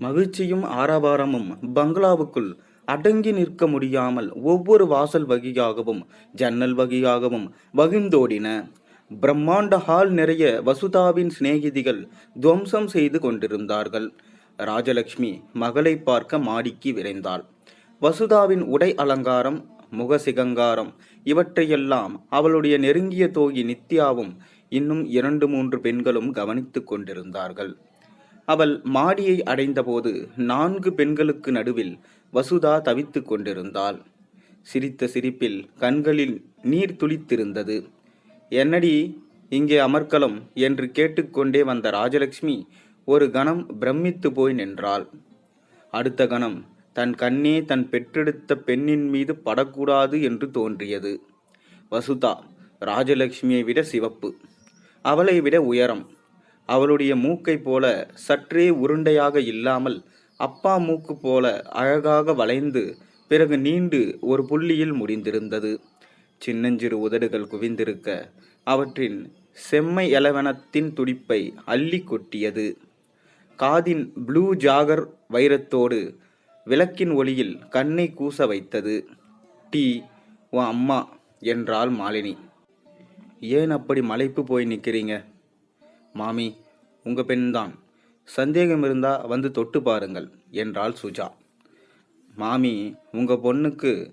மகிழ்ச்சியும் ஆரவாரமும் பங்களாவுக்குள் அடங்கி நிற்க முடியாமல் ஒவ்வொரு வாசல் வகையாகவும் ஜன்னல் வகையாகவும் வகிந்தோடின. பிரம்மாண்ட ஹால் நிறைய வசுதாவின் சிநேகிதிகள் துவம்சம் செய்து கொண்டிருந்தார்கள். ராஜலட்சுமி மகளை பார்க்க மாடிக்கு விரைந்தாள். வசுதாவின் உடை அலங்காரம் முகசிகங்காரம் இவற்றையெல்லாம் அவளுடைய நெருங்கிய தோகி நித்யாவும் இன்னும் இரண்டு மூன்று பெண்களும் கவனித்துக் கொண்டிருந்தார்கள். அவள் மாடியை அடைந்தபோது நான்கு பெண்களுக்கு நடுவில் வசுதா தவித்துக் கொண்டிருந்தாள். சிரித்த சிரிப்பில் கண்களில் நீர் துளித்திருந்தது. என்னடி இங்கே அமர்க்கலம்? என்று கேட்டுக்கொண்டே வந்த ராஜலட்சுமி ஒரு கணம் பிரமித்து போய் நின்றாள். அடுத்த கணம் தன் கண்ணே தன் பெற்றெடுத்த பெண்ணின் மீது படக்கூடாது என்று தோன்றியது. வசுதா ராஜலட்சுமியை விட சிவப்பு. அவளை விட உயரம். அவளுடைய மூக்கை போல சற்றே உருண்டையாக இல்லாமல் அப்பா மூக்கு போல அழகாக வளைந்து பிறகு நீண்டு ஒரு புள்ளியில் முடிந்திருந்தது. சின்னஞ்சிறு உதடுகள் குவிந்திருக்க அவற்றின் செம்மை எலவனத்தின் துடிப்பை அள்ளி கொட்டியது. காதின் ப்ளூ ஜாகர் வைரத்தோடு விளக்கின் ஒளியில் கண்ணை கூச வைத்தது. டீ உன் அம்மா என்றாள் மாலினி. ஏன் அப்படி மலைப்பு போய் நிற்கிறீங்க மாமி உங்கள் பெண்தான். சந்தேகம் இருந்தால் வந்து தொட்டு பாருங்கள் என்றாள் சுஜா. மாமி உங்கள் பொண்ணுக்கு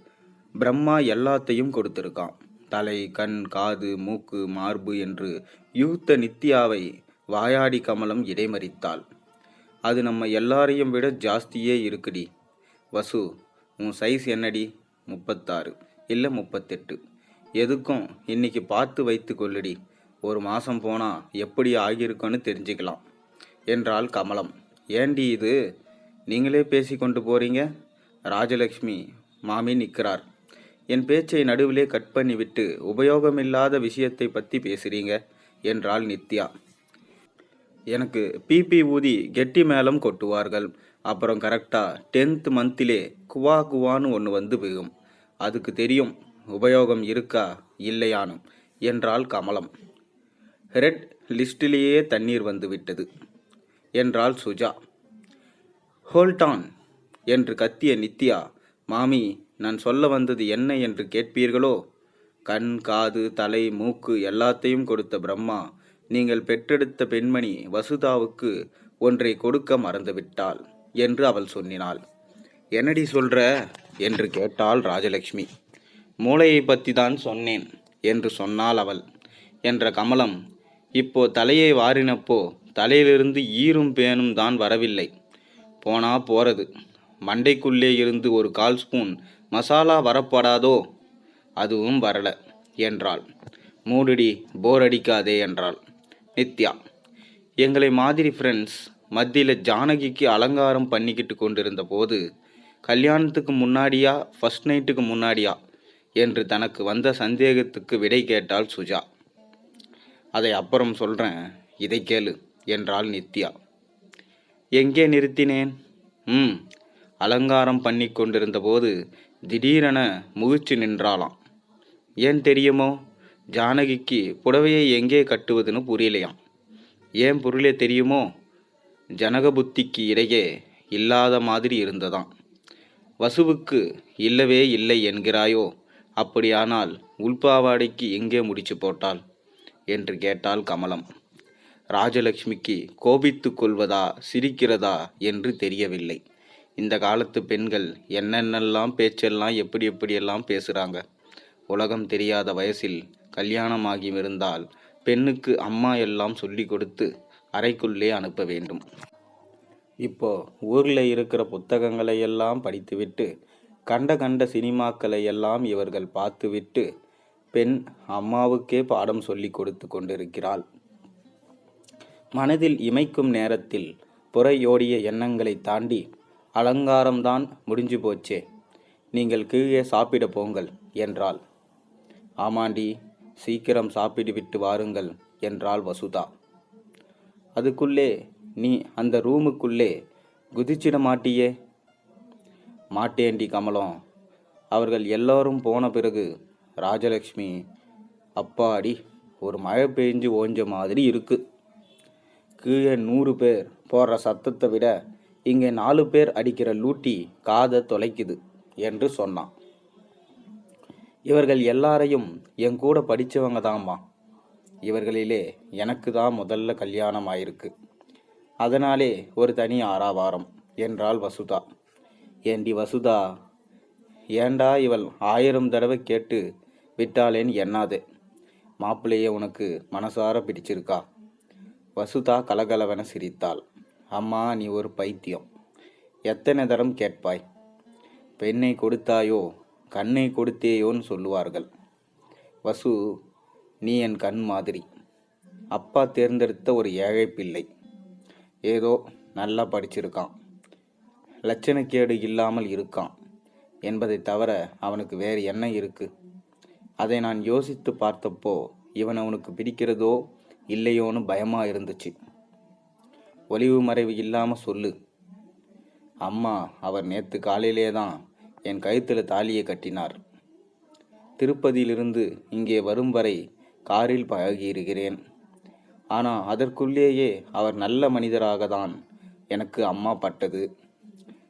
பிரம்மா எல்லாத்தையும் கொடுத்துருக்கான். தலை கண் காது மூக்கு மார்பு என்று யூத்த நித்யாவை வாயாடி கமலம் இடைமறித்தாள். அது நம்ம எல்லாரையும் விட ஜாஸ்தியே இருக்குடி. வசு உன் சைஸ் என்னடி? முப்பத்தாறு இல்லை முப்பத்தெட்டு. எதுக்கும் இன்னைக்கு பார்த்து வைத்து கொள்ளுடி. ஒரு மாதம் போனால் எப்படி ஆகியிருக்குன்னு தெரிஞ்சுக்கலாம். என்றாள் கமலம். ஏண்டி இது? நீங்களே பேசி கொண்டு போகிறீங்க ராஜலக்ஷ்மி மாமி நிற்கிறார். என் பேச்சை நடுவிலே கட் பண்ணிவிட்டு உபயோகமில்லாத விஷயத்தை பற்றி பேசுகிறீங்க என்றாள் நித்யா. எனக்கு பிபி ஊதி கெட்டி மேளம் கொட்டுவார்கள். அப்புறம் கரெக்டாக டென்த் மந்திலே குவா குவான்னு ஒன்று வந்து போகும். அதுக்கு தெரியும் உபயோகம் இருக்கா? இல்லையானும். என்றாள் கமலம். ரெட் லிஸ்டிலேயே தண்ணீர் வந்துவிட்டது என்றாள் சுஜா. ஹோல்டான் என்று கத்திய நித்யா. மாமி நான் சொல்ல வந்தது என்ன என்று கேட்பீர்களோ? கண் காது தலை மூக்கு எல்லாத்தையும் கொடுத்த பிரம்மா நீங்கள் பெற்றெடுத்த பெண்மணி வசுதாவுக்கு ஒன்றை கொடுக்க மறந்துவிட்டாள் என்று அவள் சொன்னினாள். என்னடி சொல்ற? என்று கேட்டாள் ராஜலட்சுமி மூளையை பற்றி தான் சொன்னேன் என்று சொன்னாள் அவள். என்ற கமலம் இப்போ தலையை வாரினப்போ தலையிலிருந்து ஈரும் பேனும் தான் வரவில்லை. போனா போறது. மண்டைக்குள்ளே இருந்து ஒரு கால் ஸ்பூன் மசாலா வரப்படாதோ? அதுவும் வரல என்றாள். மூடுடி போர் அடிக்காதே என்றாள். நித்யா எங்களை மாதிரி ஃப்ரெண்ட்ஸ் மத்தியில் ஜானகிக்கு அலங்காரம் பண்ணிக்கிட்டு கொண்டிருந்த போது கல்யாணத்துக்கு முன்னாடியா ஃபர்ஸ்ட் நைட்டுக்கு முன்னாடியா என்று தனக்கு வந்த சந்தேகத்துக்கு விடை கேட்டாள் சுஜா. அதை அப்புறம் சொல்கிறேன் இதை கேளு என்றாள் நித்யா. எங்கே நிறுத்தினேன்? ம் அலங்காரம் பண்ணி கொண்டிருந்தபோது திடீரென முகிச்சு நின்றாளாம். ஏன் தெரியுமோ? ஜானகிக்கு புடவையை எங்கே கட்டுவதுன்னு புரியலையாம். ஏன் புரியலே தெரியுமோ? ஜனகபுத்திக்கு இடையே இல்லாத மாதிரி இருந்ததாம். வசுவுக்கு இல்லவே இல்லை என்கிறாயோ? அப்படியானால் உள்பாவாடைக்கு எங்கே முடிச்சு போட்டாள்? என்று கேட்டாள் கமலம். ராஜலட்சுமிக்கு கோபித்து கொள்வதா சிரிக்கிறதா என்று தெரியவில்லை. இந்த காலத்து பெண்கள் என்னென்னலாம் பேச்செல்லாம் எப்படி எப்படியெல்லாம் பேசுகிறாங்க உலகம் தெரியாத வயசில் கல்யாணமாகி இருந்தால் பெண்ணுக்கு அம்மா எல்லாம் சொல்லி கொடுத்து அறைக்குள்ளே அனுப்ப வேண்டும். இப்போ ஊரில் இருக்கிற புத்தகங்களை எல்லாம் படித்துவிட்டு கண்ட கண்ட சினிமாக்களை எல்லாம் இவர்கள் பார்த்துவிட்டு பெண் அம்மாவுக்கே பாடம் சொல்லி கொடுத்து கொண்டிருக்கிறாள். மனதில் இமைக்கும் நேரத்தில் புறையோடிய எண்ணங்களை தாண்டி அலங்காரம்தான் முடிஞ்சு போச்சே. நீங்கள் கீழே சாப்பிட போங்கள் என்றாள். ஆமாண்டி சீக்கிரம் சாப்பிட்டு விட்டு வாருங்கள் என்றாள் வசுதா. அதுக்குள்ளே நீ அந்த ரூமுக்குள்ளே குதிச்சிட மாட்டியே? மாட்டேண்டி கமலம். அவர்கள் எல்லோரும் போன பிறகு ராஜலக்ஷ்மி அப்பாடி ஒரு மழை பெஞ்சு ஓஞ்ச மாதிரி இருக்கு. கீழே நூறு பேர் போடுற சத்தத்தை விட இங்கே நாலு பேர் அடிக்கிற லூட்டி காதை தொலைக்குது என்று சொன்னான். இவர்கள் எல்லாரையும் என் கூட படித்தவங்க தாம்மா இவர்களிலே எனக்கு தான் முதல்ல கல்யாணம் ஆயிருக்கு. அதனாலே ஒரு தனி ஆறாவாரம் என்றாள் வசுதா. ஏண்டி வசுதா? ஏண்டா இவள் ஆயிரம் தடவை கேட்டு விட்டாளேன்னு என்னாது? மாப்பிள்ளையே உனக்கு மனசார பிடிச்சிருக்கா? வசுதா கலகலவென சிரித்தாள். அம்மா நீ ஒரு பைத்தியம். எத்தனை தரம் கேட்பாய்? பெண்ணை கொடுத்தாயோ கண்ணை கொடுத்தேயோன்னு சொல்லுவார்கள். வசு நீ என் கண் மாதிரி. அப்பா தேர்ந்தெடுத்த ஒரு ஏழை பிள்ளை ஏதோ நல்லா படிச்சிருக்கான். லட்சணக்கேடு இல்லாமல் இருக்கான் என்பதை தவிர அவனுக்கு வேறு என்ன இருக்கு? அதை நான் யோசித்து பார்த்தப்போ இவன் அவனுக்கு பிடிக்கிறதோ இல்லையோன்னு பயமா இருந்துச்சு. ஒளிவு மறைவு இல்லாமல் சொல்லு. அம்மா அவர் நேற்று காலையிலே தான் என் கழுத்தில் தாலியை கட்டினார். திருப்பதியிலிருந்து இங்கே வரும் வரை காரில் பழகியிருக்கிறேன். ஆனால் அதற்குள்ளேயே அவர் நல்ல மனிதராக தான் எனக்கு அம்மா பட்டது.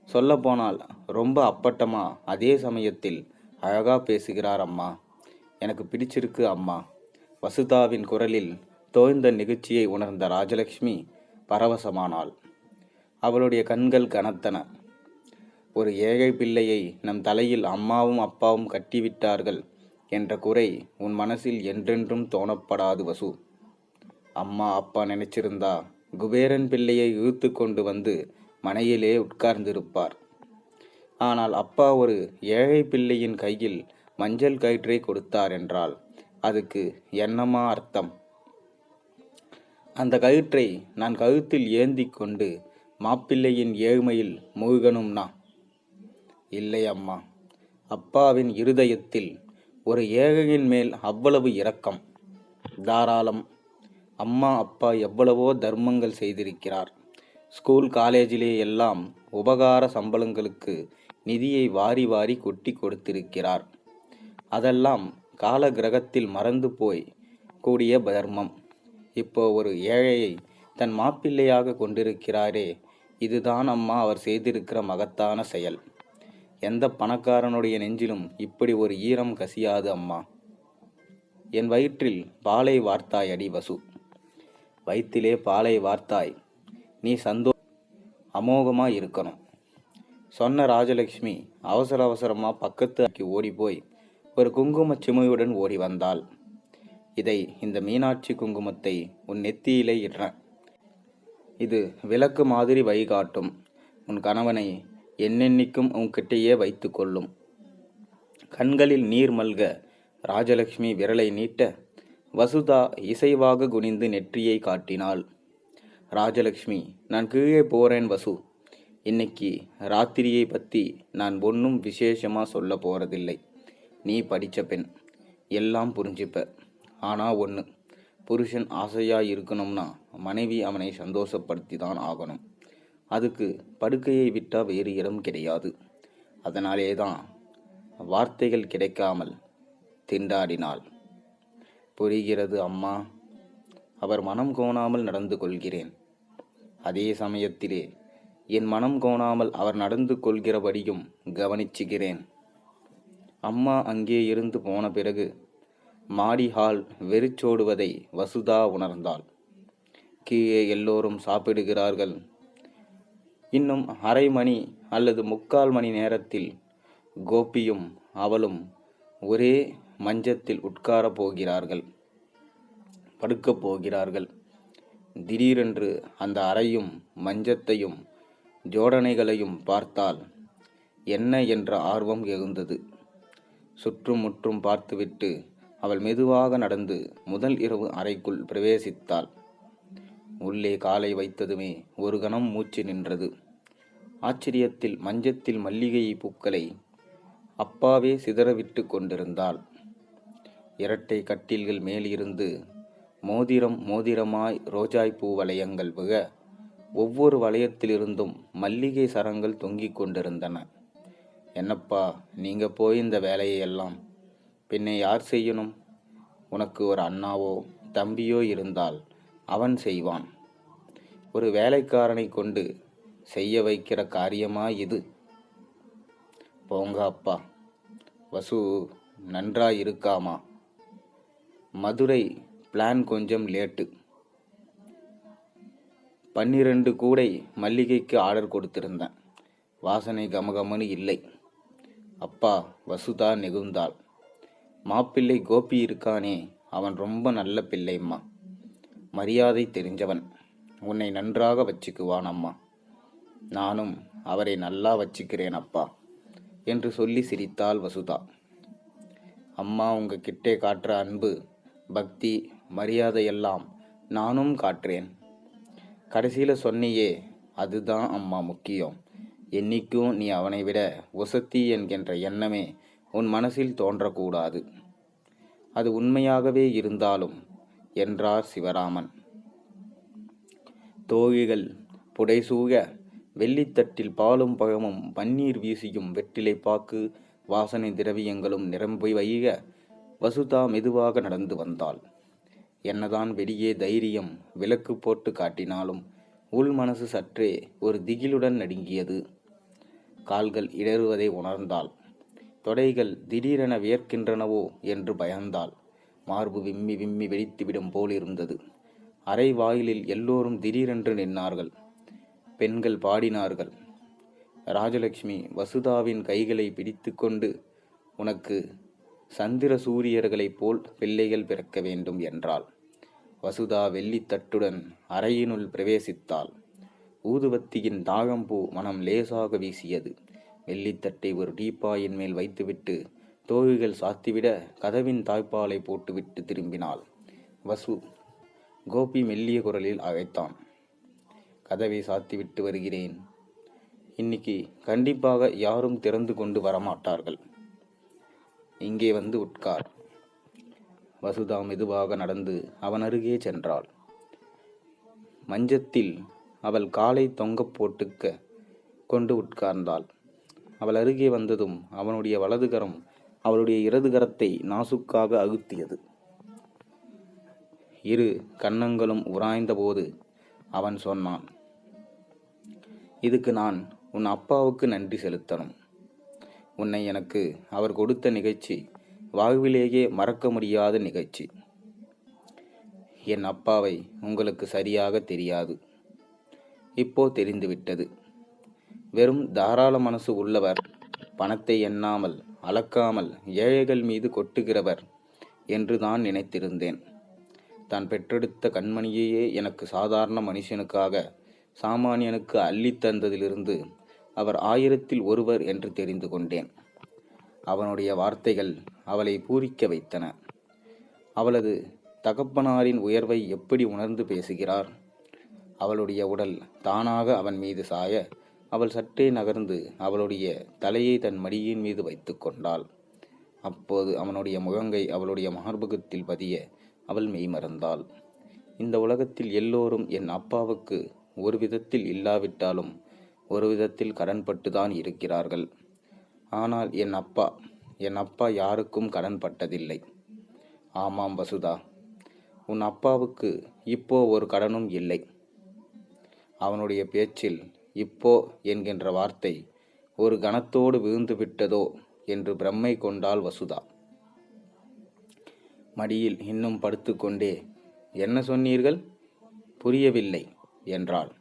சொல்லப்போனால் ரொம்ப அப்பட்டமா அதே சமயத்தில் அழகாக பேசுகிறார் அம்மா. எனக்கு பிடிச்சிருக்கு அம்மா. வசுதாவின் குரலில் தோய்ந்த நிகழ்ச்சியை உணர்ந்த ராஜலட்சுமி பரவசமானாள். அவளுடைய கண்கள் கனத்தன. ஒரு ஏழை பிள்ளையை நம் தலையில் அம்மாவும் அப்பாவும் கட்டிவிட்டார்கள் என்ற குறை உன் மனசில் என்றென்றும் தோணப்படாது வசு. அம்மா அப்பா நினைச்சிருந்தா குபேரன் பிள்ளையை இழுத்து கொண்டு வந்து மனையிலே உட்கார்ந்திருப்பார். ஆனால் அப்பா ஒரு ஏழை பிள்ளையின் கையில் மஞ்சள் கயிற்றை கொடுத்தார் என்றால் அதுக்கு என்னமா அர்த்தம்? அந்த கயிற்றை நான் கழுத்தில் ஏந்தி கொண்டு மாப்பிள்ளையின் ஏழ்மையில் மூழ்கணும்னா இல்லை அம்மா. அப்பாவின் இருதயத்தில் ஒரு ஏழையின் மேல் அவ்வளவு இரக்கம். தாராளம். அம்மா அப்பா எவ்வளவோ தர்மங்கள் செய்திருக்கிறார். ஸ்கூல் காலேஜிலே எல்லாம் உபகார சம்பளங்களுக்கு நிதியை வாரி வாரி கொட்டி கொடுத்திருக்கிறார். அதெல்லாம் கால கிரகத்தில் மறந்து போய் கூடிய தர்மம். இப்போ ஒரு ஏழையை தன் மாப்பிள்ளையாக கொண்டிருக்கிறாரே இதுதான் அம்மா அவர் செய்திருக்கிற மகத்தான செயல். எந்த பணக்காரனுடைய நெஞ்சிலும் இப்படி ஒரு ஈரம் கசியாது அம்மா. என் வயிற்றில் பாலை வார்த்தாய் அடி வசு. வயிற்றிலே பாலை வார்த்தாய் நீ சந்தோ அமோகமாக இருக்கணும் சொன்ன ராஜலட்சுமி அவசர அவசரமாக பக்கத்து ஓடி போய் ஒரு குங்குமச் சிமையுடன் ஓடி வந்தாள். இதை இந்த மீனாட்சி குங்குமத்தை உன் நெத்தியிலே இடுறேன். இது விளக்கு மாதிரி வழிகாட்டும். உன் கணவனை என்னென்னிக்கும் உன்கிட்டேயே வைத்து கொள்ளும் கண்களில் நீர் மல்க ராஜலட்சுமி விரலை நீட்ட வசுதா இசைவாக குனிந்து நெற்றியை காட்டினாள். ராஜலக்ஷ்மி நான் கீழே போகிறேன் வசு. இன்னைக்கு ராத்திரியை பற்றி நான் ஒன்றும் விசேஷமாக சொல்ல போகிறதில்லை நீ படித்த பெண். எல்லாம் புரிஞ்சுப்ப. ஆனால் ஒன்று புருஷன் ஆசையாக இருக்கணும்னா மனைவி அவனை சந்தோஷப்படுத்தி தான் ஆகணும். அதுக்கு படுக்கையை விட்டால் வேறு இடம் கிடையாது. அதனாலே தான் வார்த்தைகள் கிடைக்காமல் திண்டாடினாள். புரிகிறது அம்மா. அவர் மனம் கோணாமல் நடந்து கொள்கிறேன். அதே சமயத்திலே என் மனம் கோணாமல் அவர் நடந்து கொள்கிறபடியும் கவனிச்சுகிறேன். அம்மா அங்கே இருந்து போன பிறகு மாடி ஹால் வெறிச்சோடுவதை வசுதா உணர்ந்தாள். கீழே எல்லோரும் சாப்பிடுகிறார்கள். இன்னும் அரை மணி அல்லது முக்கால் மணி நேரத்தில் கோபியும் அவளும் ஒரே மஞ்சத்தில் உட்காரப் போகிறார்கள் படுக்கப் போகிறார்கள். திடீரென்று அந்த அறையும் மஞ்சத்தையும் ஜோடனைகளையும் பார்த்தால் என்ன என்ற ஆர்வம் எழுந்தது. சுற்றும் முற்றும் பார்த்துவிட்டு அவள் மெதுவாக நடந்து முதல் இரவு அறைக்குள் பிரவேசித்தாள். உள்ளே காலை வைத்ததுமே ஒரு கணம் மூச்சு நின்றது. ஆச்சரியத்தில் மஞ்சத்தில் மல்லிகை பூக்களை அப்பாவே சிதறவிட்டு கொண்டிருந்தாள். இரட்டை கட்டில்கள் மேலிருந்து மோதிரம் மோதிரமாய் ரோஜாய்ப்பூ வளையங்கள் வக ஒவ்வொரு வளையத்திலிருந்தும் மல்லிகை சரங்கள் தொங்கிக் கொண்டிருந்தன. என்னப்பா நீங்க போய் இந்த வேலையெல்லாம் பின்ன யார் செய்யணும்? உனக்கு ஒரு அண்ணாவோ தம்பியோ இருந்தால் அவன் செய்வான். ஒரு வேலைக்காரனை கொண்டு செய்ய வைக்கிற காரியமா இது? போங்க அப்பா. வசு நன்றாக இருக்காமா மதுரை பிளான் கொஞ்சம் லேட்டு பன்னிரண்டு கூடை மல்லிகைக்கு ஆர்டர் கொடுத்திருந்தேன். வாசனை கமகமனு இல்லை. அப்பா வசுதா நெகுந்தாள். மாப்பிள்ளை கோபி இருக்கானே அவன் ரொம்ப நல்ல பிள்ளைம்மா. மரியாதை தெரிஞ்சவன். உன்னை நன்றாக வச்சுக்குவான் அம்மா நானும் அவரை நல்லா வச்சுக்கிறேன் அப்பா என்று சொல்லி சிரித்தாள் வசுதா. அம்மா உங்க கிட்டே காட்டுற அன்பு பக்தி மரியாதையெல்லாம் நானும் காட்டுறேன் கடைசியில் சொன்னியே அதுதான் அம்மா முக்கியம். என்னைக்கும் நீ அவனை விட உசத்தி என்கின்ற எண்ணமே உன் மனசில் தோன்றக்கூடாது. அது உண்மையாகவே இருந்தாலும் என்றார் சிவராமன். தோழிகள் புடைசூக வெள்ளித்தட்டில் பாலும் பழமும் பன்னீர் வீசியும் வெற்றிலை பாக்கு வாசனை திரவியங்களும் நிரம்பி வைக வசுதா மெதுவாக நடந்து வந்தாள். என்னதான் வெளியே தைரியம் விளக்கு போட்டு காட்டினாலும் உள் மனசு சற்றே ஒரு திகிலுடன் நடுங்கியது. கால்கள் இடறுவதை உணர்ந்தாள். தொடைகள் திடீரென வியர்க்கின்றனவோ என்று பயந்தாள். மார்பு விம்மி விம்மி வெடித்துவிடும் போல் இருந்தது. அரை வாயிலில் எல்லோரும் திடீரென்று நின்னார்கள். பெண்கள் பாடினார்கள். ராஜலட்சுமி வசுதாவின் கைகளை பிடித்துக்கொண்டு உனக்கு சந்திர சூரியர்களைப் போல் பிள்ளைகள் பிறக்க வேண்டும் என்றாள். வசுதா வெள்ளித்தட்டுடன் அறையினுள் பிரவேசித்தாள். ஊதுவத்தியின் தாழம்பூ மனம் லேசாக வீசியது. வெள்ளித்தட்டை ஒரு டீப்பாயின் மேல் வைத்துவிட்டு தோழிகள் சாத்திவிட கதவின் தாய்ப்பாலை போட்டுவிட்டு திரும்பினாள். வசு கோபி மெல்லிய குரலில் அழைத்தான். கதவை சாத்திவிட்டு வருகிறேன். இன்னைக்கு கண்டிப்பாக யாரும் திறந்து கொண்டு வரமாட்டார்கள். இங்கே வந்து உட்கார். வசுதா மெதுவாக நடந்து அவன் அருகே சென்றாள். மஞ்சத்தில் அவள் காலை தொங்க போட்டுக்க கொண்டு உட்கார்ந்தாள். அவள் அருகே வந்ததும் அவனுடைய வலதுகரம் அவளுடைய இடதுகரத்தை நாசுக்காக அழுத்தியது இரு கன்னங்களும் உராய்ந்தபோது அவன் சொன்னான் இதுக்கு நான் உன் அப்பாவுக்கு நன்றி செலுத்தணும். உன்னை எனக்கு அவர் கொடுத்த நிகழ்ச்சி வாழ்விலேயே மறக்க முடியாத நிகழ்ச்சி. என் அப்பாவை உங்களுக்கு சரியாக தெரியாது. இப்போ தெரிந்துவிட்டது. வெறும் தாராள மனசு உள்ளவர் பணத்தை எண்ணாமல் அளக்காமல் ஏழைகள் மீது கொட்டுகிறவர் என்று தான் நினைத்திருந்தேன். தான் பெற்றெடுத்த கண்மணியையே எனக்கு சாதாரண மனுஷனுக்காக சாமானியனுக்கு அள்ளித் தந்ததிலிருந்து அவர் ஆயிரத்தில் ஒருவர் என்று தெரிந்து கொண்டேன். அவனுடைய வார்த்தைகள் அவளை பூரிக்க வைத்தன. அவளது தகப்பனாரின் உயர்வை எப்படி உணர்ந்து பேசுகிறார்? அவளுடைய உடல் தானாக அவன் மீது சாய அவள் சற்றே நகர்ந்து அவளுடைய தலையை தன் மடியின் மீது வைத்து கொண்டாள். அப்போது அவனுடைய முகங்கை அவளுடைய மார்பகத்தில் பதிய அவள் மெய்மறந்தாள் இந்த உலகத்தில் எல்லோரும் என் அப்பாவுக்கு ஒரு விதத்தில் இல்லாவிட்டாலும் ஒரு விதத்தில் கடன்பட்டுதான் இருக்கிறார்கள். ஆனால் என் அப்பா என் அப்பா யாருக்கும் கடன் பட்டதில்லை. ஆமாம் வசுதா உன் அப்பாவுக்கு இப்போ ஒரு கடனும் இல்லை. அவனுடைய பேச்சில் இப்போ என்கின்ற வார்த்தை ஒரு கணத்தோடு விழுந்து விட்டதோ என்று பிரம்மை கொண்டாள் வசுதா. மடியில் இன்னும் படுத்துக்கொண்டே என்ன சொன்னீர்கள்? புரியவில்லை என்றாள்.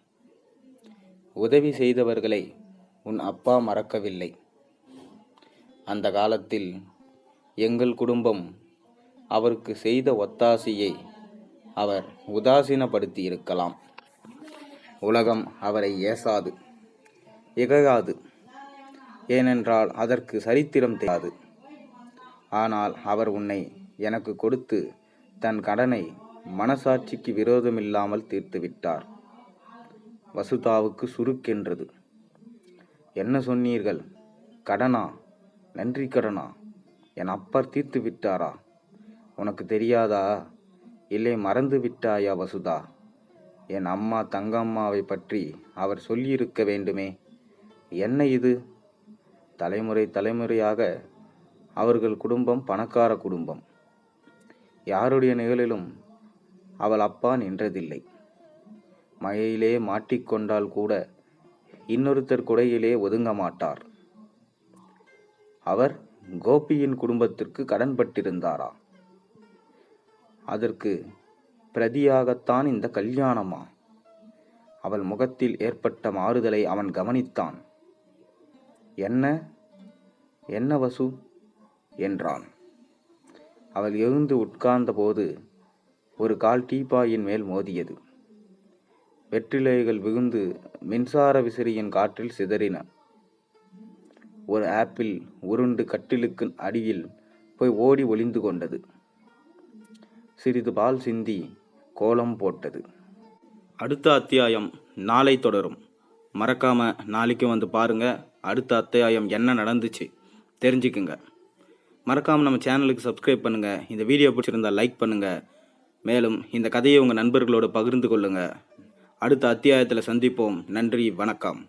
உதவி செய்தவர்களை உன் அப்பா மறக்கவில்லை. அந்த காலத்தில் எங்கள் குடும்பம் அவருக்கு செய்த ஒத்தாசையை அவர் உதாசீனப்படுத்தி இருக்கலாம் உலகம் அவரை ஏசாது இகழாது. ஏனென்றால் அதற்கு சரித்திரம் தெரியாது. ஆனால் அவர் உன்னை எனக்கு கொடுத்து தன் கடனை மனசாட்சிக்கு விரோதமில்லாமல் தீர்த்துவிட்டார். வசுதாவுக்கு சுருக்கென்றது என்ன சொன்னீர்கள்? கடனா? நன்றி கடனா என் அப்பர் தீர்த்து விட்டாரா? உனக்கு தெரியாதா? இல்லை மறந்து விட்டாயா வசுதா? என் அம்மா தங்கம்மாவை பற்றி அவர் சொல்லியிருக்க வேண்டுமே. என்ன இது? தலைமுறை தலைமுறையாக அவர்கள் குடும்பம் பணக்கார குடும்பம். யாருடைய நிகழிலும் அவள் அப்பா நின்றதில்லை. மழையிலே மாட்டிக்கொண்டால் கூட இன்னொருத்தர் குடையிலே ஒதுங்க மாட்டார். அவர் கோபியின் குடும்பத்திற்கு கடன்பட்டிருந்தாரா அதற்கு பிரதியாகத்தான் இந்த கல்யாணமா? அவள் முகத்தில் ஏற்பட்ட மாறுதலை அவன் கவனித்தான். என்ன? என்ன வசு? என்றான். அவள் எழுந்து உட்கார்ந்தபோது ஒரு கால் டீபாயின் மேல் மோதியது. வெற்றிலைகள் விகுந்து மின்சார விசிறியின் காற்றில் சிதறின. ஒரு ஆப்பிள் உருண்டு கட்டிலுக்கு அடியில் போய் ஓடி ஒளிந்து கொண்டது. சிறிது பால் சிந்தி கோலம் போட்டது. அடுத்த அத்தியாயம் நாளை தொடரும். மறக்காம நாளைக்கு வந்து பாருங்க. அடுத்த அத்தியாயம் என்ன நடந்துச்சு தெரிஞ்சுக்குங்க. மறக்காம நம்ம சேனலுக்கு சப்ஸ்கிரைப் பண்ணுங்க. இந்த வீடியோ பிடிச்சிருந்தா லைக் பண்ணுங்க. மேலும் இந்த கதையை உங்கள் நண்பர்களோடு பகிர்ந்து கொள்ளுங்க. அடுத்த அத்தியாயத்தில் சந்திப்போம். நன்றி வணக்கம்.